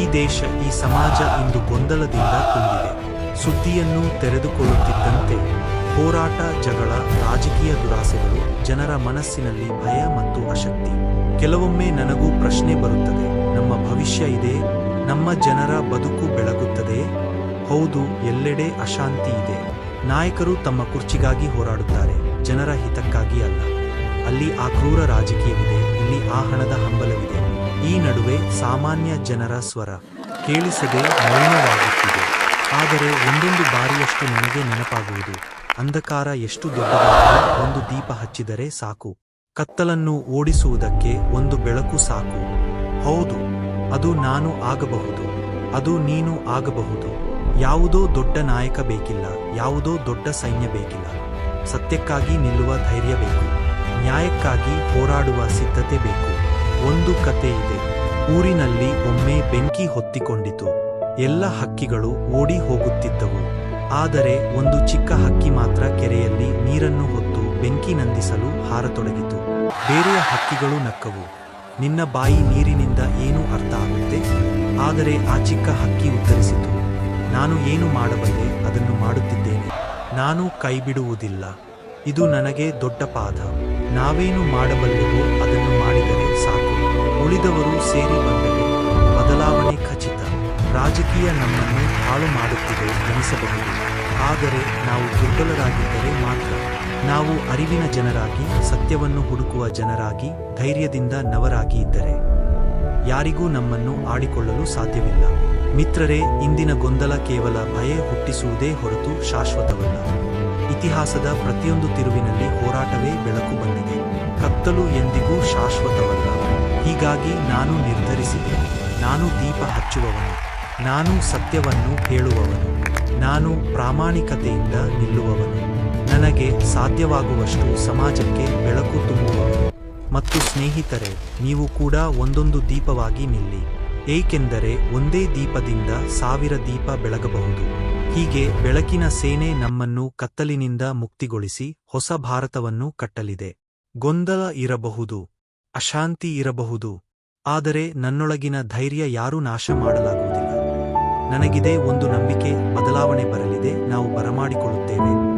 ಈ ದೇಶ ಈ ಸಮಾಜ ಇಂದು ಗೊಂದಲದಿಂದ ತುಂಬಿದೆ. ಸುದ್ದಿಯನ್ನು ತೆರೆದುಕೊಳ್ಳುತ್ತಿದ್ದಂತೆ ಹೋರಾಟ, ಜಗಳ, ರಾಜಕೀಯ ದುರಾಸೆಗಳು ಜನರ ಮನಸ್ಸಿನಲ್ಲಿ ಭಯ ಮತ್ತು ಅಶಕ್ತಿ ಕೆಲವೊಮ್ಮೆ ನನಗೂ ಪ್ರಶ್ನೆ ಬರುತ್ತದೆ, ನಮ್ಮ ಭವಿಷ್ಯ ಇದೆ, ನಮ್ಮ ಜನರ ಬದುಕು ಬೆಳಗುತ್ತದೆ. ಹೌದು, ಎಲ್ಲೆಡೆ ಅಶಾಂತಿ ಇದೆ. ನಾಯಕರು ತಮ್ಮ ಕುರ್ಚಿಗಾಗಿ ಹೋರಾಡುತ್ತಾರೆ, ಜನರ ಹಿತಕ್ಕಾಗಿ ಅಲ್ಲ. ಅಲ್ಲಿ ಆ ಕ್ರೂರ ರಾಜಕೀಯವಿದೆ, ಇಲ್ಲಿ ಆ ಹಣದ ಹಂಬಲವಿದೆ. ಈ ನಡುವೆ ಸಾಮಾನ್ಯ ಜನರ ಸ್ವರ ಕೇಳಿಸದೆ ಮೌನವಾಗುತ್ತಿದೆ. ಆದರೆ ಒಂದೊಂದು ಬಾರಿಯಷ್ಟು ನನಗೆ ನೆನಪಾಗುವುದು. ಅಂಧಕಾರ ಎಷ್ಟು ದೊಡ್ಡದಾದರೂ ಒಂದು ದೀಪ ಹಚ್ಚಿದರೆ ಸಾಕು. ಕತ್ತಲನ್ನು ಓಡಿಸುವುದಕ್ಕೆ ಒಂದು ಬೆಳಕು ಸಾಕು. ಹೌದು, ಅದು ನಾನು ಆಗಬಹುದು. ಅದು ನೀನು ಆಗಬಹುದು. ಯಾವುದೋ ದೊಡ್ಡ ನಾಯಕ ಬೇಕಿಲ್ಲ, ಯಾವುದೋ ದೊಡ್ಡ ಸೈನ್ಯ ಬೇಕಿಲ್ಲ. ಸತ್ಯಕ್ಕಾಗಿ ನಿಲ್ಲುವ ಧೈರ್ಯ ಬೇಕು. ನ್ಯಾಯಕ್ಕಾಗಿ ಹೋರಾಡುವ ಸಿದ್ಧತೆ ಬೇಕು. ಒಂದು ಕತೆ ಇದೆ. ಊರಿನಲ್ಲಿ ಒಮ್ಮೆ ಬೆಂಕಿ ಹೊತ್ತಿಕೊಂಡಿತು. ಎಲ್ಲ ಹಕ್ಕಿಗಳು ಓಡಿ ಹೋಗುತ್ತಿದ್ದವು. ಆದರೆ ಒಂದು ಚಿಕ್ಕ ಹಕ್ಕಿ ಮಾತ್ರ ಕೆರೆಯಲ್ಲಿ ನೀರನ್ನು ಹೊತ್ತು ಬೆಂಕಿ ನಂದಿಸಲು ಹಾರತೊಡಗಿತು. ಬೇರೆಯ ಹಕ್ಕಿಗಳು ನಕ್ಕವು. ನಿನ್ನ ಬಾಯಿ ನೀರಿನಿಂದ ಏನು ಅರ್ಥ ಆಗುತ್ತೆ? ಆದರೆ ಆ ಚಿಕ್ಕ ಹಕ್ಕಿ ಉತ್ತರಿಸಿತು. ನಾನು ಏನು ಮಾಡಬಲ್ಲೆ ಅದನ್ನು ಮಾಡುತ್ತಿದ್ದೇನೆ. ನಾನು ಕೈಬಿಡುವುದಿಲ್ಲ. ಇದು ನನಗೆ ದೊಡ್ಡ ಪಾದ. ನಾವೇನು ಮಾಡಬಲ್ಲೆವೋ ಅದನ್ನು ಮಾಡಿದರೆ ಸಾಕು. ಉಳಿದವರು ಸೇರಿ ಬಂದರೆ ಬದಲಾವಣೆ ಖಚಿತ. ರಾಜಕೀಯ ನಮ್ಮನ್ನು ಹಾಳು ಮಾಡುತ್ತಿದೆ ಎನಿಸಬಹುದು. ಆದರೆ ನಾವು ದುರ್ಬಲರಾಗಿದ್ದರೆ ಮಾತ್ರ. ನಾವು ಅರಿವಿನ ಜನರಾಗಿ, ಸತ್ಯವನ್ನು ಹುಡುಕುವ ಜನರಾಗಿ, ಧೈರ್ಯದಿಂದ ನವರಾಗಿ ಇದ್ದರೆ. ಯಾರಿಗೂ ನಮ್ಮನ್ನು ಆಡಿಕೊಳ್ಳಲು ಸಾಧ್ಯವಿಲ್ಲ. ಮಿತ್ರರೇ, ಇಂದಿನ ಗೊಂದಲ ಕೇವಲ ಭಯ ಹುಟ್ಟಿಸುವುದೇ ಹೊರತು ಶಾಶ್ವತವಲ್ಲ. ಇತಿಹಾಸದ ಪ್ರತಿಯೊಂದು ತಿರುವಿನಲ್ಲಿ ಹೋರಾಟವೇ ಬೆಳಕು ಬಂದಿದೆ. ಕತ್ತಲು ಎಂದಿಗೂ ಶಾಶ್ವತವಲ್ಲ. ಹೀಗಾಗಿ ನಾನು ನಿರ್ಧರಿಸಿದೆ. ನಾನು ದೀಪ ಹಚ್ಚುವವನು. ನಾನು ಸತ್ಯವನ್ನು ಹೇಳುವವನು. ನಾನು ಪ್ರಾಮಾಣಿಕತೆಯಿಂದ ನಿಲ್ಲುವವನು. ನನಗೆ ಸಾಧ್ಯವಾಗುವಷ್ಟು ಸಮಾಜಕ್ಕೆ ಬೆಳಕು ತುಂಬುವವನು. ಮತ್ತು ಸ್ನೇಹಿತರೆ, ನೀವು ಕೂಡ ಒಂದೊಂದು ದೀಪವಾಗಿ ನಿಲ್ಲಿ. ಏಕೆಂದರೆ ಒಂದೇ ದೀಪದಿಂದ ಸಾವಿರ ದೀಪ ಬೆಳಗಬಹುದು. ಹೀಗೆ ಬೆಳಕಿನ ಸೇನೆ ನಮ್ಮನ್ನು ಕತ್ತಲಿನಿಂದ ಮುಕ್ತಿಗೊಳಿಸಿ ಹೊಸ ಭಾರತವನ್ನು ಕಟ್ಟಲಿದೆ. ಗೊಂದಲ ಇರಬಹುದು. ಅಶಾಂತಿ ಇರಬಹುದು. ಆದರೆ ನನ್ನೊಳಗಿನ ಧೈರ್ಯ ಯಾರೂ ನಾಶ ಮಾಡಲಾಗುವುದಿಲ್ಲ. ನನಗಿದೆ ಒಂದು ನಂಬಿಕೆ, ಬದಲಾವಣೆ ಬರಲಿದೆ, ನಾವು ಬರಮಾಡಿಕೊಳ್ಳುತ್ತೇವೆ.